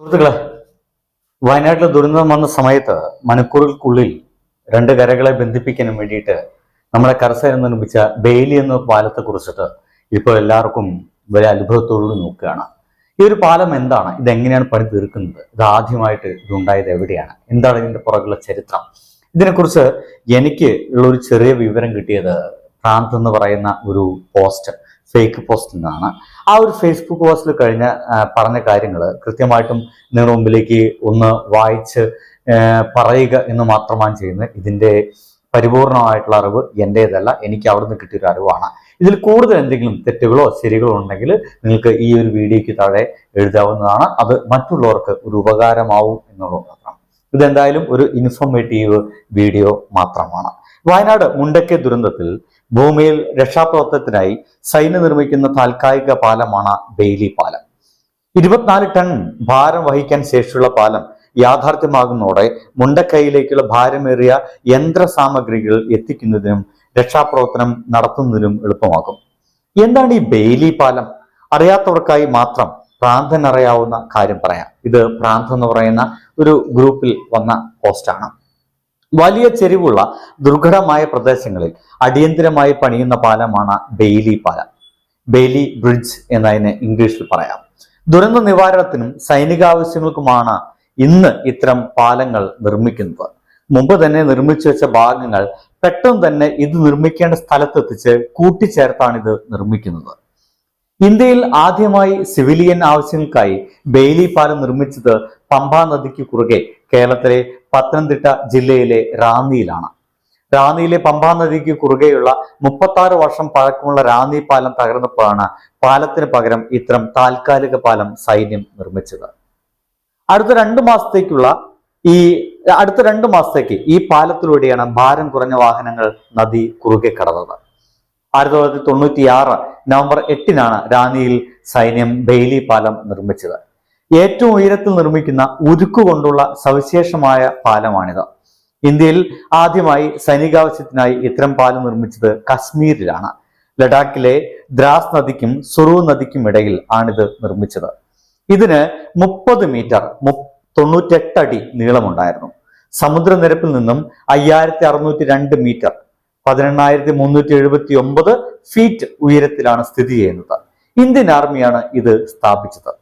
സുഹൃത്തുക്കളെ വയനാട്ടിൽ ദുരന്തം വന്ന സമയത്ത് മണിക്കൂറുകൾക്കുള്ളിൽ രണ്ട് കരകളെ ബന്ധിപ്പിക്കാനും വേണ്ടിയിട്ട് നമ്മുടെ കരസേന നിർമ്മിച്ച ബെയിലി എന്ന പാലത്തെ കുറിച്ചിട്ട് ഇപ്പോൾ എല്ലാവർക്കും വലിയ അനുഭവത്തോടുകൂടി നോക്കുകയാണ്. ഈ ഒരു പാലം എന്താണ്? ഇതെങ്ങനെയാണ് പണി തീർക്കുന്നത്? ഇത് ആദ്യമായിട്ട് ഇതുണ്ടായത് എവിടെയാണ്? എന്താണ് ഇതിന്റെ പുറകുള്ള ചരിത്രം? ഇതിനെക്കുറിച്ച് എനിക്ക് ഉള്ള ഒരു ചെറിയ വിവരം കിട്ടിയത് പ്രാന്ത് എന്ന് പറയുന്ന ഒരു പോസ്റ്റ്. ഫേക്ക് പോസ്റ്റിൽ നിന്നാണ് ആ ഒരു ഫേസ്ബുക്ക് പോസ്റ്റിൽ കഴിഞ്ഞ പറഞ്ഞ കാര്യങ്ങൾ കൃത്യമായിട്ടും നിങ്ങളുടെ മുമ്പിലേക്ക് ഒന്ന് വായിച്ച് പറയുക എന്ന് മാത്രമാണ് ചെയ്യുന്നത്. ഇതിന്റെ പരിപൂർണമായിട്ടുള്ള അറിവ് എന്റേതല്ല എനിക്ക് അവിടുന്ന് കിട്ടിയൊരു അറിവാണ്. ഇതിൽ കൂടുതൽ എന്തെങ്കിലും തെറ്റുകളോ ശരികളോ ഉണ്ടെങ്കിൽ നിങ്ങൾക്ക് ഈ ഒരു വീഡിയോയ്ക്ക് താഴെ എഴുതാവുന്നതാണ്. അത് മറ്റുള്ളവർക്ക് ഒരു ഉപകാരമാവും എന്നുള്ളത് മാത്രം. ഇതെന്തായാലും ഒരു ഇൻഫോർമേറ്റീവ് വീഡിയോ മാത്രമാണ്. വയനാട് മുണ്ടക്കെ ദുരന്തത്തിൽ ഭൂമിയിൽ രക്ഷാപ്രവർത്തനത്തിനായി സൈന്യം നിർമ്മിക്കുന്ന താൽക്കാലിക പാലമാണ് ബെയ്ലി പാലം. ഇരുപത്തിനാല് ടൺ ഭാരം വഹിക്കാൻ ശേഷിയുള്ള പാലം യാഥാർത്ഥ്യമാകുന്നതോടെ മുണ്ടക്കൈയിലേക്കുള്ള ഭാരമേറിയ യന്ത്ര സാമഗ്രികൾ എത്തിക്കുന്നതിനും രക്ഷാപ്രവർത്തനം നടത്തുന്നതിനും എളുപ്പമാകും. എന്താണ് ഈ ബെയ്ലി പാലം? അറിയാത്തവർക്കായി മാത്രം പ്രാന്തൻ അറിയാവുന്ന കാര്യം പറയാം. ഇത് പ്രാന്ത് എന്ന് പറയുന്ന ഒരു ഗ്രൂപ്പിൽ വന്ന പോസ്റ്റാണ്. വലിയ ചെരിവുള്ള ദുർഘടമായ പ്രദേശങ്ങളിൽ അടിയന്തിരമായി പണിയുന്ന പാലമാണ് ബെയ്ലി പാലം. ബെയ്ലി ബ്രിഡ്ജ് എന്നതിന് ഇംഗ്ലീഷിൽ പറയാം. ദുരന്ത നിവാരണത്തിനും സൈനികാവശ്യങ്ങൾക്കുമാണ് ഇന്ന് ഇത്തരം പാലങ്ങൾ നിർമ്മിക്കുന്നത്. മുമ്പ് തന്നെ നിർമ്മിച്ചു വെച്ച ഭാഗങ്ങൾ പെട്ടെന്ന് തന്നെ ഇത് നിർമ്മിക്കേണ്ട സ്ഥലത്തെത്തിച്ച് കൂട്ടിച്ചേർത്താണ് ഇത് നിർമ്മിക്കുന്നത്. ഇന്ത്യയിൽ ആദ്യമായി സിവിലിയൻ ആവശ്യങ്ങൾക്കായി ബെയ്ലി പാലം നിർമ്മിച്ചത് പമ്പാ നദിക്ക് കുറുകെ കേരളത്തിലെ പത്തനംതിട്ട ജില്ലയിലെ റാന്നിയിലാണ്. റാന്നിയിലെ പമ്പാ നദിക്ക് കുറുകെയുള്ള മുപ്പത്താറ് വർഷം പഴക്കമുള്ള റാന്നി പാലം തകർന്നപ്പോഴാണ് പാലത്തിന് പകരം ഇത്തരം താൽക്കാലിക പാലം സൈന്യം നിർമ്മിച്ചത്. അടുത്ത രണ്ടു മാസത്തേക്കുള്ള ഈ അടുത്ത രണ്ടു മാസത്തേക്ക് ഈ പാലത്തിലൂടെയാണ് ഭാരം കുറഞ്ഞ വാഹനങ്ങൾ നദി കുറുകെ കടന്നത്. ആയിരത്തി തൊള്ളായിരത്തി തൊണ്ണൂറ്റി നവംബർ എട്ടിനാണ് റാന്നിയിൽ സൈന്യം ബെയിലി പാലം നിർമ്മിച്ചത്. ഏറ്റവും ഉയരത്തിൽ നിർമ്മിക്കുന്ന ഉരുക്കു കൊണ്ടുള്ള സവിശേഷമായ പാലമാണിത്. ഇന്ത്യയിൽ ആദ്യമായി സൈനികാവശ്യത്തിനായി ഇത്തരം പാലം നിർമ്മിച്ചത് കശ്മീരിലാണ്. ലഡാക്കിലെ ദ്രാസ് നദിക്കും സുറു നദിക്കും ഇടയിൽ ആണിത് നിർമ്മിച്ചത്. ഇതിന് മുപ്പത് മീറ്റർ തൊണ്ണൂറ്റെട്ട് അടി നീളമുണ്ടായിരുന്നു. സമുദ്രനിരപ്പിൽ നിന്നും അയ്യായിരത്തി അറുന്നൂറ്റി രണ്ട് മീറ്റർ പതിനെണ്ണായിരത്തി മുന്നൂറ്റി എഴുപത്തി ഒമ്പത് ഫീറ്റ് ഉയരത്തിലാണ് സ്ഥിതി ചെയ്യുന്നത്. ഇന്ത്യൻ ആർമിയാണ് ഇത് സ്ഥാപിച്ചത്.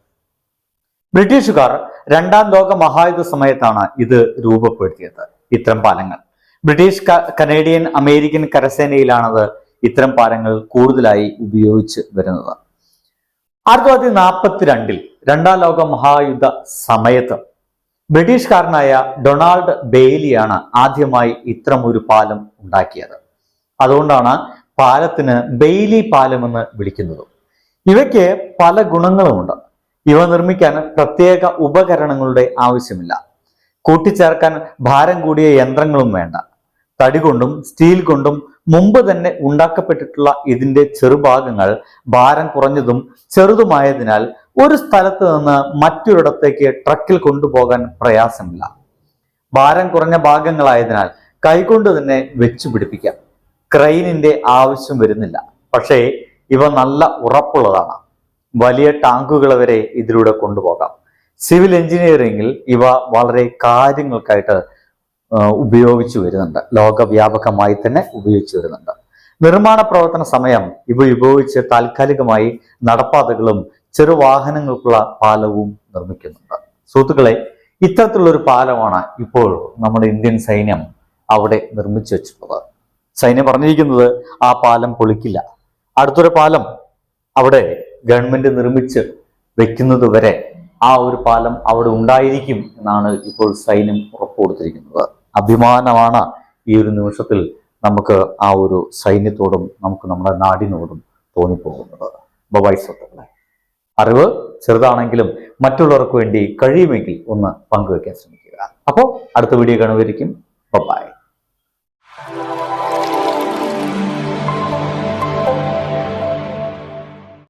ബ്രിട്ടീഷുകാർ രണ്ടാം ലോക മഹായുദ്ധ സമയത്താണ് ഇത് രൂപപ്പെടുത്തിയത്. ഇത്തരം പാലങ്ങൾ. ബ്രിട്ടീഷ് കനേഡിയൻ അമേരിക്കൻ കരസേനയിലാണത് ഇത്തരം പാലങ്ങൾ കൂടുതലായി ഉപയോഗിച്ച് വരുന്നത്. ആയിരത്തി തൊള്ളായിരത്തി നാൽപ്പത്തിരണ്ടിൽ രണ്ടാം ലോക മഹായുദ്ധ സമയത്ത് ബ്രിട്ടീഷുകാരനായ ഡൊണാൾഡ് ബെയ്ലിയാണ് ആദ്യമായി ഇത്തരം ഒരു പാലം ഉണ്ടാക്കിയത്. അതുകൊണ്ടാണ് പാലത്തിന് ബെയ്ലി പാലം എന്ന് വിളിക്കുന്നത്. ഇവയ്ക്ക് പല ഗുണങ്ങളുമുണ്ട്. ഇവ നിർമ്മിക്കാൻ പ്രത്യേക ഉപകരണങ്ങളുടെ ആവശ്യമില്ല. കൂട്ടിച്ചേർക്കാൻ ഭാരം കൂടിയ യന്ത്രങ്ങളും വേണ്ട. തടി കൊണ്ടും സ്റ്റീൽ കൊണ്ടും മുമ്പ് തന്നെ ഉണ്ടാക്കപ്പെട്ടിട്ടുള്ള ഇതിന്റെ ചെറുഭാഗങ്ങൾ ഭാരം കുറഞ്ഞതും ചെറുതുമായതിനാൽ ഒരു സ്ഥലത്ത് നിന്ന് മറ്റൊരിടത്തേക്ക് ട്രക്കിൽ കൊണ്ടുപോകാൻ പ്രയാസമില്ല. ഭാരം കുറഞ്ഞ ഭാഗങ്ങളായതിനാൽ കൈകൊണ്ട് തന്നെ വെച്ചു പിടിപ്പിക്കാം. ക്രെയിനിന്റെ ആവശ്യം വരുന്നില്ല. പക്ഷേ ഇവ നല്ല ഉറപ്പുള്ളതാണ്. വലിയ ടാങ്കുകൾ വരെ ഇതിലൂടെ കൊണ്ടുപോകാം. സിവിൽ എഞ്ചിനീയറിംഗിൽ ഇവ വളരെ കാര്യങ്ങൾക്കായിട്ട് ഉപയോഗിച്ചു വരുന്നുണ്ട്. ലോകവ്യാപകമായി തന്നെ ഉപയോഗിച്ചു വരുന്നുണ്ട്. നിർമ്മാണ പ്രവർത്തന സമയം ഇവ ഉപയോഗിച്ച് താൽക്കാലികമായി നടപ്പാതകളും ചെറുവാഹനങ്ങൾക്കുള്ള പാലവും നിർമ്മിക്കുന്നുണ്ട്. സുഹൃത്തുക്കളെ ഇത്തരത്തിലുള്ളൊരു പാലമാണ് ഇപ്പോൾ നമ്മുടെ ഇന്ത്യൻ സൈന്യം അവിടെ നിർമ്മിച്ചു വെച്ചിട്ടുള്ളത്. സൈന്യം പറഞ്ഞിരിക്കുന്നത് ആ പാലം പൊളിക്കില്ല. അടുത്തൊരു പാലം അവിടെ ഗവൺമെന്റ് നിർമ്മിച്ച് വെക്കുന്നത് വരെ ആ ഒരു പാലം അവിടെ ഉണ്ടായിരിക്കും എന്നാണ് ഇപ്പോൾ സൈന്യം ഉറപ്പ് കൊടുത്തിരിക്കുന്നത്. അഭിമാനമാണ് ഈ ഒരു നിമിഷത്തിൽ നമുക്ക് ആ ഒരു സൈന്യത്തോടും നമുക്ക് നമ്മുടെ നാടിനോടും തോന്നിപ്പോകുന്നത്. ബബായ് സ്വത്തുക്കളെ അറിവ് ചെറുതാണെങ്കിലും മറ്റുള്ളവർക്ക് വേണ്ടി കഴിയുമെങ്കിൽ ഒന്ന് പങ്കുവെക്കാൻ ശ്രമിക്കുക. അപ്പോൾ അടുത്ത വീഡിയോ കാണുമായിരിക്കും ബബായ്